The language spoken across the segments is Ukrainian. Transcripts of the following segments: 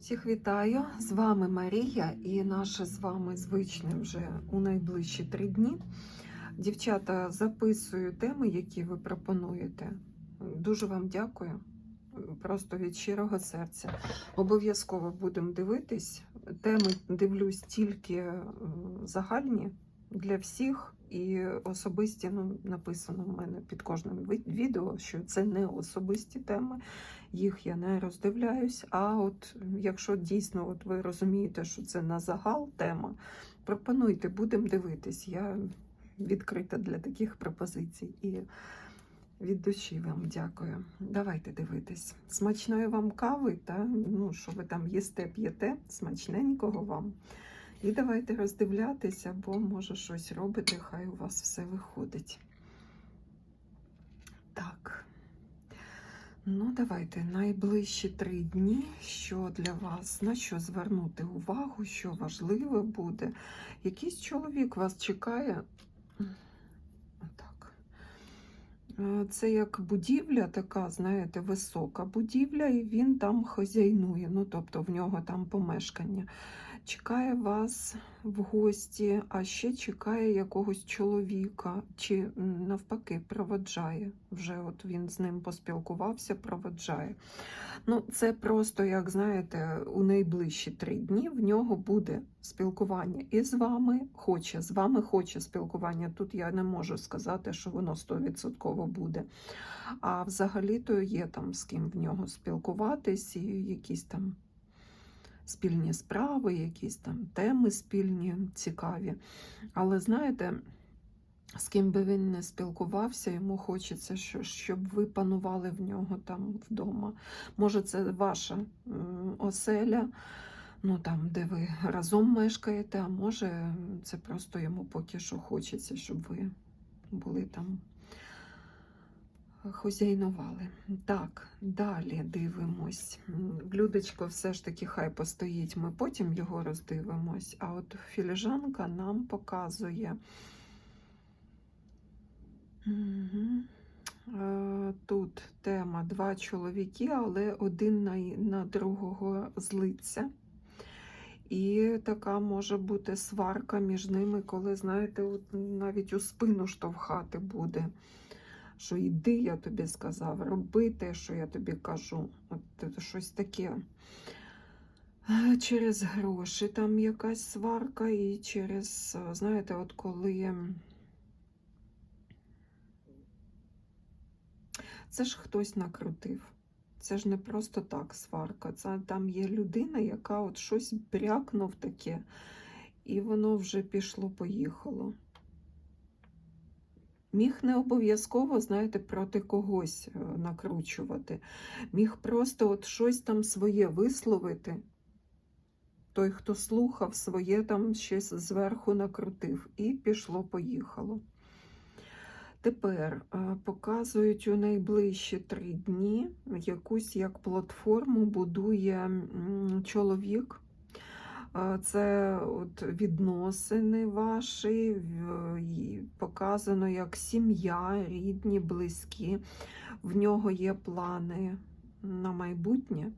Всіх вітаю! З вами Марія і наше з вами звичне вже у найближчі три дні. Дівчата, записую теми, які ви пропонуєте. Дуже вам дякую. Просто від щирого серця. Обов'язково будемо дивитись. Теми дивлюсь тільки загальні для всіх. І особисті, ну, написано в мене під кожним відео, що це не особисті теми, їх я не роздивляюсь. А от якщо дійсно от ви розумієте, що це на загал тема, пропонуйте, будемо дивитись. Я відкрита для таких пропозицій і від душі вам дякую. Давайте дивитись. Смачної вам кави, та ну, що ви там їсте, п'єте, смачненького вам. І давайте роздивлятися, бо може щось робите, хай у вас все виходить. Так. Ну, давайте найближчі три дні, що для вас, на що звернути увагу, що важливе буде. Якийсь чоловік вас чекає. Е, Це як будівля, така, знаєте, висока будівля, і він там хазяйнує. Ну, тобто в нього там помешкання. Чекає вас в гості, а ще чекає якогось чоловіка, чи навпаки проводжає. Вже от він з ним поспілкувався, проводжає. Ну, це просто, як знаєте, у найближчі три дні в нього буде спілкування і з вами хоче, з вами хоче спілкування. Тут я не можу сказати, що воно 100% буде. А взагалі-то є там з ким в нього спілкуватись, і якісь там спільні справи, якісь там теми спільні, цікаві. Але знаєте, з ким би він не спілкувався, йому хочеться, що- щоб ви панували в нього там вдома. Може, це ваша оселя, ну там, де ви разом мешкаєте, а може, це просто йому поки що хочеться, щоб ви були там. Хозяйнували. Так, далі дивимось. Блюдечко все ж таки хай постоїть, ми потім його роздивимось. А от філіжанка нам показує. Е, Тут тема два чоловіки, але один на, на другого злиться. І така може бути сварка між ними, коли, знаєте, навіть у спину штовхати буде. Що йди, я тобі сказав, роби те, що я тобі кажу. От щось таке. Через гроші там якась сварка, і через, знаєте, от коли. Це ж хтось накрутив. Це ж не просто так сварка. Це там є людина, яка от щось брякнув таке, і воно вже пішло-поїхало. Міг не обов'язково, знаєте, проти когось е, накручувати. Міг просто от щось там своє висловити. Той, хто слухав, своє там щось зверху накрутив, і пішло-поїхало. Тепер е, показують у найближчі три дні якусь як платформу будує чоловік. Це от відносини ваші, показано як сім'я, рідні, близькі. В нього є плани на майбутнє,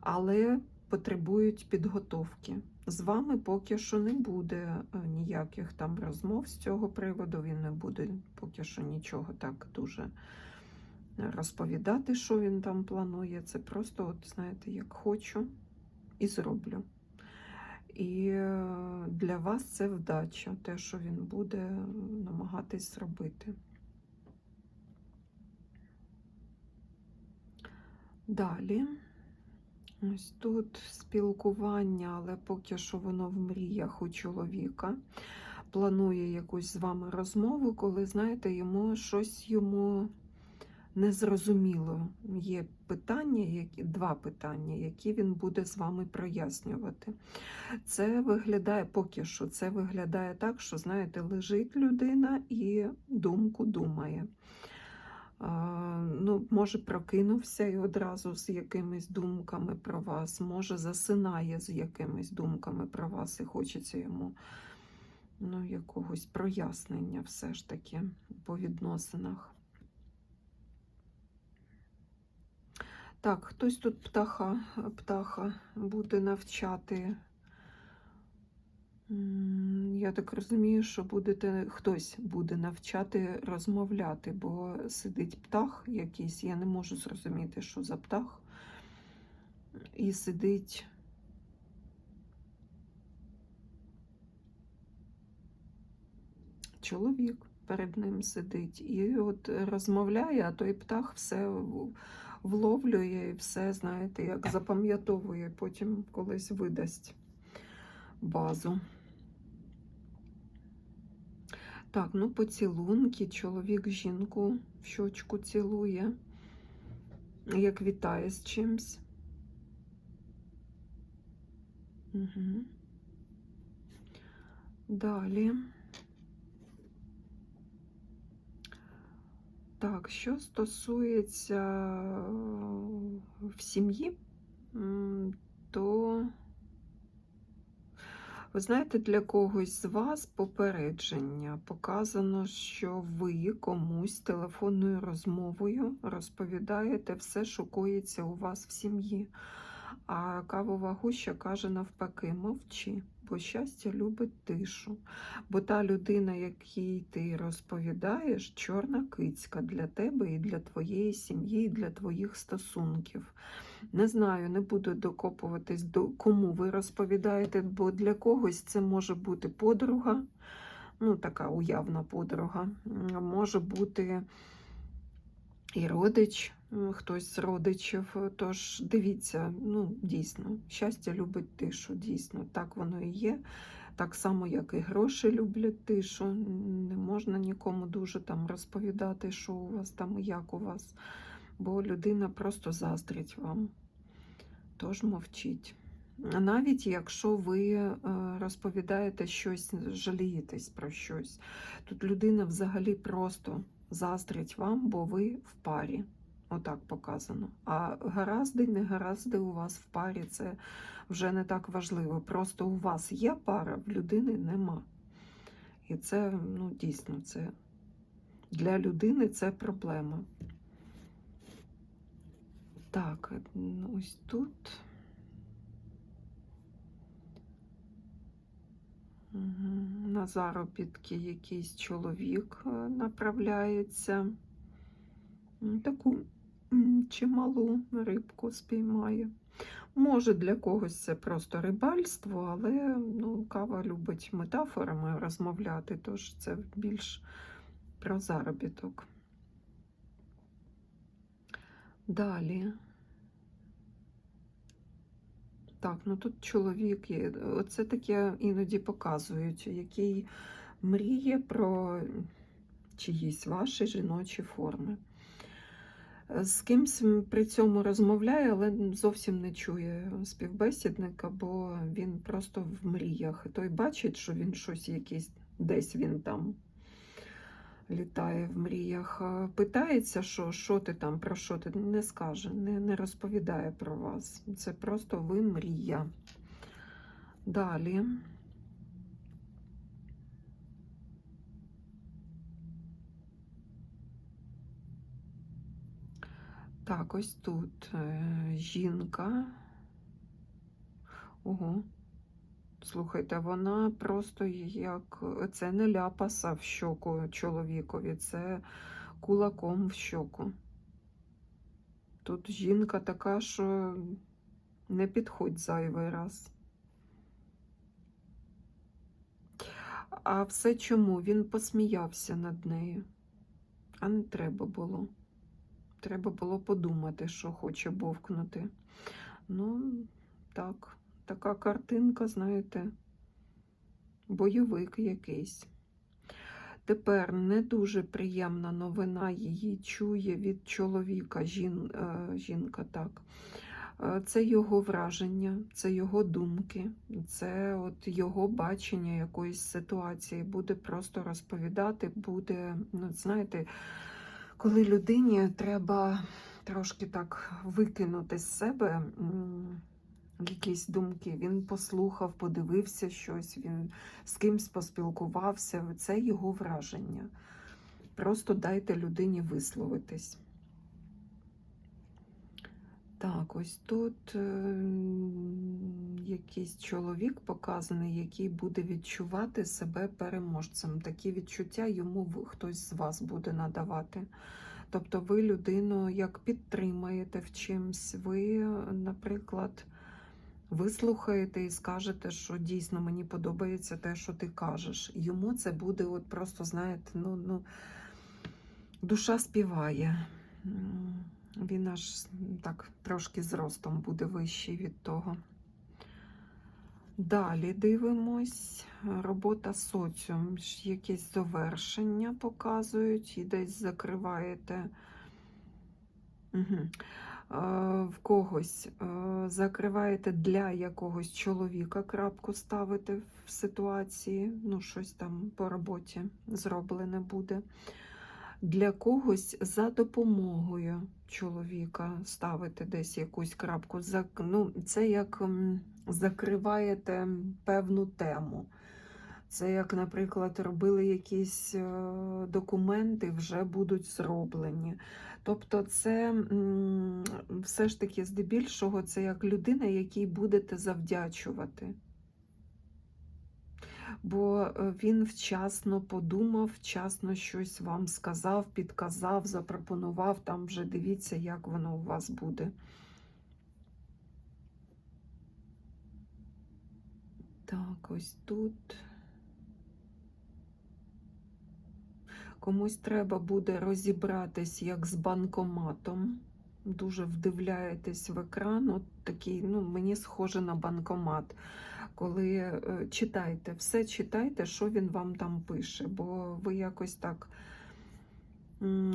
але потребують підготовки. З вами поки що не буде е, ніяких там розмов з цього приводу. Він не буде поки що нічого так дуже розповідати, що він там планує. Це просто, от знаєте, як хочу і зроблю. І е, для вас це вдача, те, що він буде намагатись зробити. Далі. Ось тут спілкування, але поки що воно в мріях у чоловіка. Планує якусь з вами розмову, коли, знаєте, йому щось йому незрозуміло. Є питання, які, два питання, які він буде з вами прояснювати. Це виглядає поки що, це виглядає так, що, знаєте, лежить людина і думку думає. Ну, може, прокинувся і одразу з якимись думками про вас, може, засинає з якимись думками про вас, і хочеться йому ну, якогось прояснення все ж таки по відносинах. Так, хтось тут птаха, птаха буде навчати. Я так розумію, що будете, хтось буде навчати розмовляти, бо сидить птах якийсь, я не можу зрозуміти, що за птах. І сидить. Чоловік перед ним сидить і от розмовляє, а той птах все вловлює і все, знаєте, як запам'ятовує, потім колись видасть базу. Так, ну поцілунки, чоловік жінку в щочку цілує, як вітає з чимсь. Угу. Далі. Так, що стосується е, в сім'ї, то ви знаєте, для когось з вас попередження. Показано, що ви комусь телефонною розмовою розповідаєте все, що коїться у вас в сім'ї. А кавова гуща каже навпаки, мовчи, бо щастя любить тишу. Бо та людина, якій ти розповідаєш, чорна кицька для тебе і для твоєї сім'ї, і для твоїх стосунків. Не знаю, не буду докопуватись до кому ви розповідаєте, бо для когось це може бути подруга, ну така уявна подруга, може бути і родич, хтось з родичів. Тож дивіться, ну дійсно, щастя любить тишу, дійсно, так воно і є. Так само, як і гроші люблять тишу. Не можна нікому дуже там розповідати, що у вас там і як у вас, бо людина просто заздрить вам. Тож мовчіть. Навіть якщо ви е, розповідаєте щось, жалієтесь про щось, тут людина взагалі просто заздрить вам, бо ви в парі. Отак показано. А гаразди, не гаразди у вас в парі це вже не так важливо. Просто у вас є пара, в людини нема. І це, ну, дійсно, це для людини це проблема. Так, ось тут. На заробітки якийсь чоловік е, направляється. Таку чималу рибку спіймає. Може, для когось це просто рибальство, але ну, кава любить метафорами розмовляти, тож це більш про заробіток. Далі. Так, ну тут чоловік є. Оце таке іноді показують, який мріє про чиїсь ваші жіночі форми. З кимсь при цьому розмовляє, але зовсім не чує співбесідника, бо він просто в мріях. Той бачить, що він щось якийсь, десь він там літає в мріях. Питається, що, що ти там, про що ти не скаже, не, не розповідає про вас. Це просто ви мрія. Далі. Так, ось тут е, жінка. Ого. Слухайте, вона просто як це не ляпаса в щоку чоловікові, це кулаком в щоку. Тут жінка така, що не підходь зайвий раз. А все чому? Він посміявся над нею. А не треба було. Треба було подумати, що хоче бовкнути. Ну, так, така картинка, знаєте, бойовик якийсь. Тепер не дуже приємна новина її чує від чоловіка, жін, е, жінка, так. Е, Це його враження, це його думки, це от його бачення якоїсь ситуації. Буде просто розповідати, буде, ну, знаєте, коли людині треба трошки так викинути з себе якісь думки. Він послухав, подивився щось, він з кимсь поспілкувався. Це його враження. Просто дайте людині висловитись. Так, ось тут е, якийсь чоловік показаний, який буде відчувати себе переможцем. Такі відчуття йому хтось з вас буде надавати. Тобто ви людину як підтримаєте в чимсь, ви, наприклад, вислухаєте і скажете, що дійсно мені подобається те, що ти кажеш. Йому це буде от просто, знаєте, ну, ну, душа співає. Він аж так трошки зростом буде вищий від того. Далі дивимось. Робота соціум. Ж Якесь завершення показують і десь закриваєте. Угу. В когось е, закриваєте для якогось чоловіка крапку ставите в ситуації, ну, щось там по роботі зроблене буде. Для когось за допомогою чоловіка ставити десь якусь крапку. Ну, це як закриваєте певну тему. Це як, наприклад, робили якісь е, документи, вже будуть зроблені. Тобто, це все ж таки здебільшого це як людина, якій будете завдячувати. Бо е, він вчасно подумав, вчасно щось вам сказав, підказав, запропонував. Там вже дивіться, як воно у вас буде. Так, ось тут. Комусь треба буде розібратись, як з банкоматом. Дуже вдивляєтесь в екран. От такий, ну, мені схоже на банкомат. Коли е, читайте, все читайте, що він вам там пише, бо ви якось так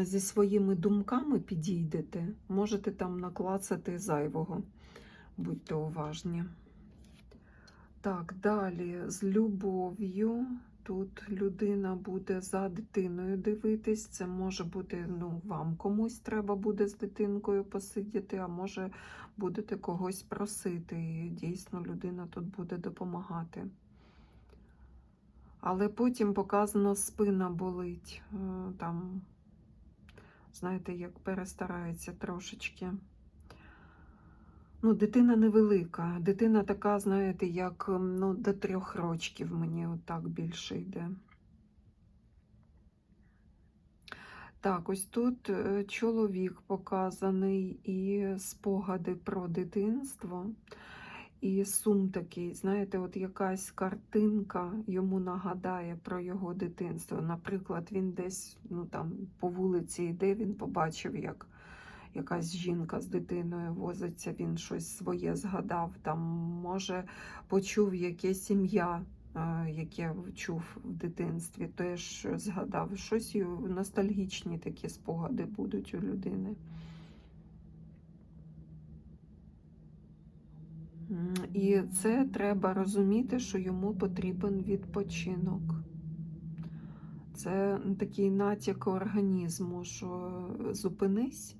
зі своїми думками підійдете, можете там наклацати зайвого. Будьте уважні. Так, далі з любов'ю. Тут людина буде за дитиною дивитись. Це може бути, ну, вам комусь треба буде з дитинкою посидіти, а може будете когось просити. І дійсно людина тут буде допомагати. Але потім показано, спина болить. Е, Там, знаєте, як перестарається трошечки. Ну, дитина невелика. Дитина така, знаєте, як ну, до трьох рочків мені отак більше йде. Так, ось тут е, чоловік показаний і спогади про дитинство. І сум такий, знаєте, от якась картинка йому нагадає про його дитинство. Наприклад, він десь ну, там, по вулиці йде, він побачив, як якась жінка з дитиною возиться, він щось своє згадав, там, може, почув якесь ім'я, е, яке чув в дитинстві, теж згадав. Щось ностальгічні такі спогади будуть у людини. І це треба розуміти, що йому потрібен відпочинок. Це такий натяк організму, що зупинись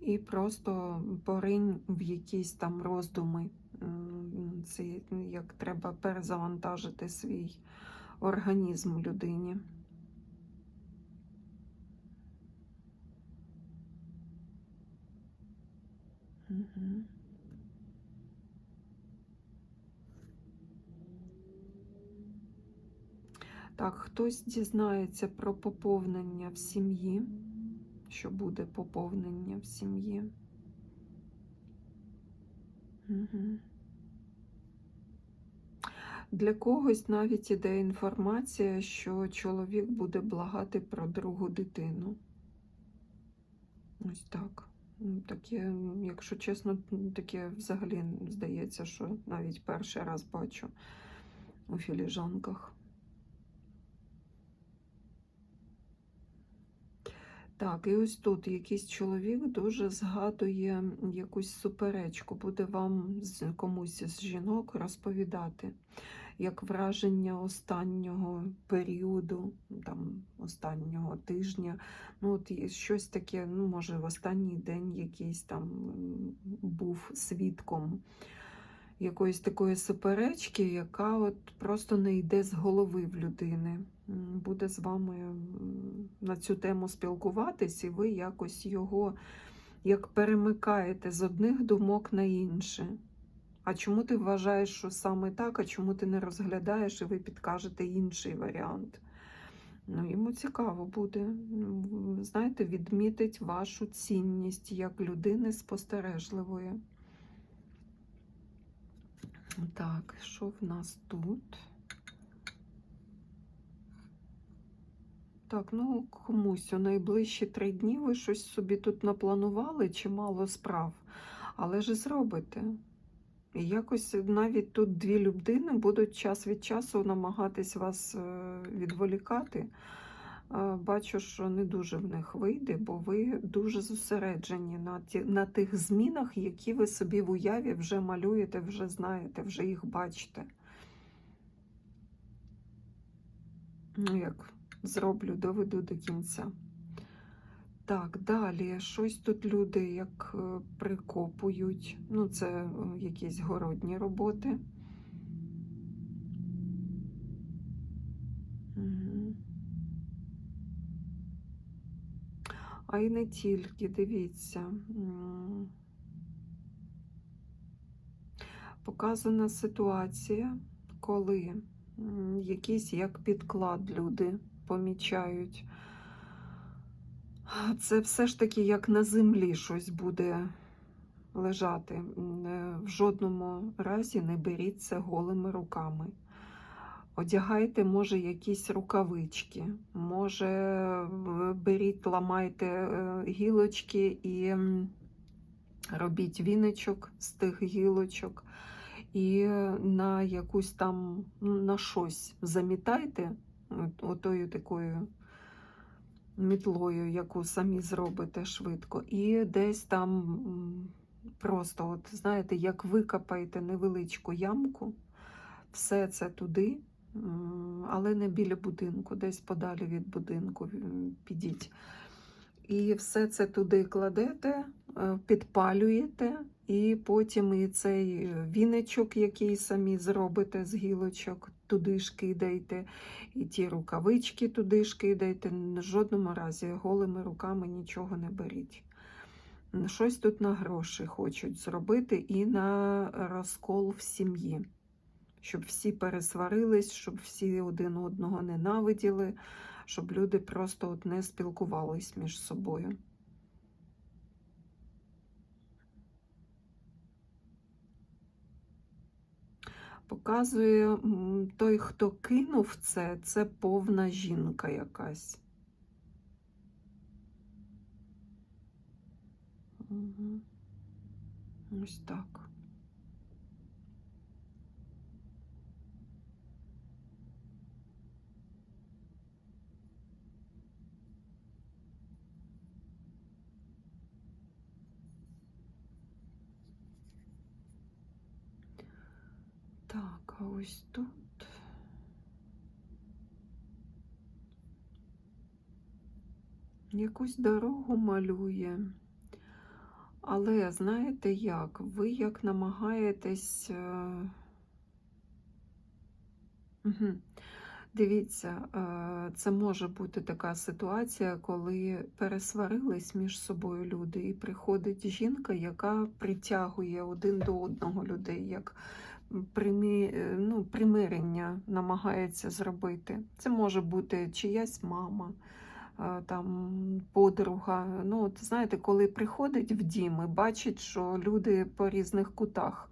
і просто поринь в якісь там роздуми. Це як треба перезавантажити свій організм людині. Мгм. Так, хтось дізнається про поповнення в сім'ї, що буде поповнення в сім'ї. Угу. Для когось навіть іде інформація, що чоловік буде благати про другу дитину. Ось так. Таке, якщо чесно, таке взагалі здається, що навіть перший раз бачу у філіжанках. Так, і ось тут якийсь чоловік дуже згадує якусь суперечку, буде вам комусь з жінок розповідати, як враження останнього періоду, там, останнього тижня. Ну, от щось таке, ну, може, в останній день якийсь там був свідком якоїсь такої суперечки, яка от просто не йде з голови в людини. Буде з вами на цю тему спілкуватись, і ви якось його як перемикаєте з одних думок на інші. А чому ти вважаєш, що саме так, а чому ти не розглядаєш і ви підкажете інший варіант? Ну, йому цікаво буде, знаєте, відмітить вашу цінність як людини спостережливої. Так, що в нас тут? Так, ну комусь у найближчі три дні ви щось собі тут напланували, чимало справ, але ж зробите. І якось навіть тут дві людини будуть час від часу намагатись вас е, відволікати. Бачу, що не дуже в них вийде, бо ви дуже зосереджені на, ті, на тих змінах, які ви собі в уяві вже малюєте, вже знаєте, вже їх бачите. Ну, як зроблю, доведу до кінця. Так, далі щось тут люди як е, прикопують. Ну, це е, якісь городні роботи. А і не тільки, дивіться. Показана ситуація, коли якийсь як підклад люди помічають. Це все ж таки як на землі щось буде лежати. Е, В жодному разі не беріть це голими руками. Одягайте, може, якісь рукавички, може, беріть, ламайте е, гілочки і робіть віночок з тих гілочок. І на якусь там, ну, на щось замітайте от- отою такою мітлою, яку самі зробите швидко, і десь там просто, от знаєте, як викопаєте невеличку ямку, все це туди, але не біля будинку, десь подалі від будинку підіть. І все це туди кладете, е, підпалюєте, і потім і цей е, віничок, який самі зробите з гілочок, туди ж кидайте, і ті рукавички туди ж кидайте. В жодному разі голими руками нічого не беріть. Щось тут на гроші хочуть зробити і на розкол в сім'ї. Щоб всі пересварились, щоб всі один одного ненавиділи, щоб люди просто от не спілкувались між собою. Показує той, хто кинув це, це повна жінка якась. Мгм. Ось так. Так, а ось тут. Якусь дорогу малює. Але знаєте як? Ви як намагаєтесь. Мгм. Дивіться, е, це може бути така ситуація, коли пересварились між собою люди, і приходить жінка, яка притягує один до одного людей, як примі... е, ну, примирення намагається зробити. Це може бути чиясь мама, е, там, подруга. Ну, от, знаєте, коли приходить в дім і бачить, що люди по різних кутах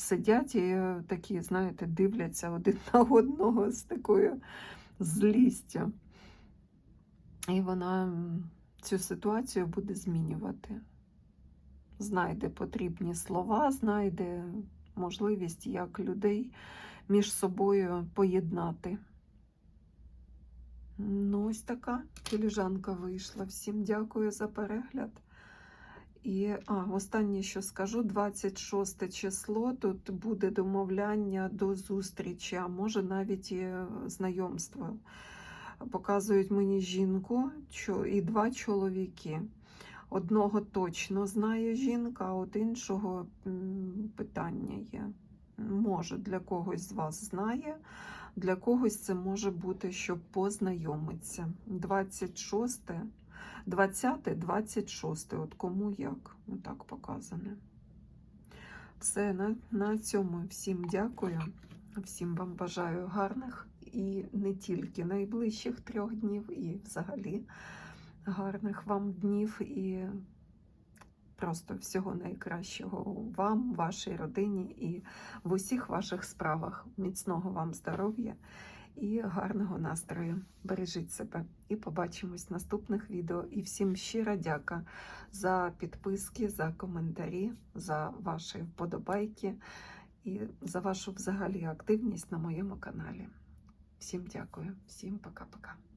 сидять і е, такі, знаєте, дивляться один на одного з такою злістю. І вона цю ситуацію буде змінювати. Знайде потрібні слова, знайде можливість, як людей між собою поєднати. Ну, ось така філіжанка вийшла. Всім дякую за перегляд. І а, останнє, що скажу, 26 число. Тут буде домовляння до зустрічі, а може навіть і знайомство. Показують мені жінку і два чоловіки. Одного точно знає жінка, а от іншого питання є. Може, для когось з вас знає, для когось це може бути, щоб познайомитися. 26 20, 26, от кому як, отак показане. Все, на, на цьому всім дякую. Всім вам бажаю гарних і не тільки найближчих трьох днів, і взагалі гарних вам днів і просто всього найкращого вам, вашій родині і в усіх ваших справах. Міцного вам здоров'я і гарного настрою. Бережіть себе і побачимось в наступних відео. І всім щира дяка за підписки, за коментарі, за ваші вподобайки і за вашу взагалі активність на моєму каналі. Всім дякую, всім пока-пока.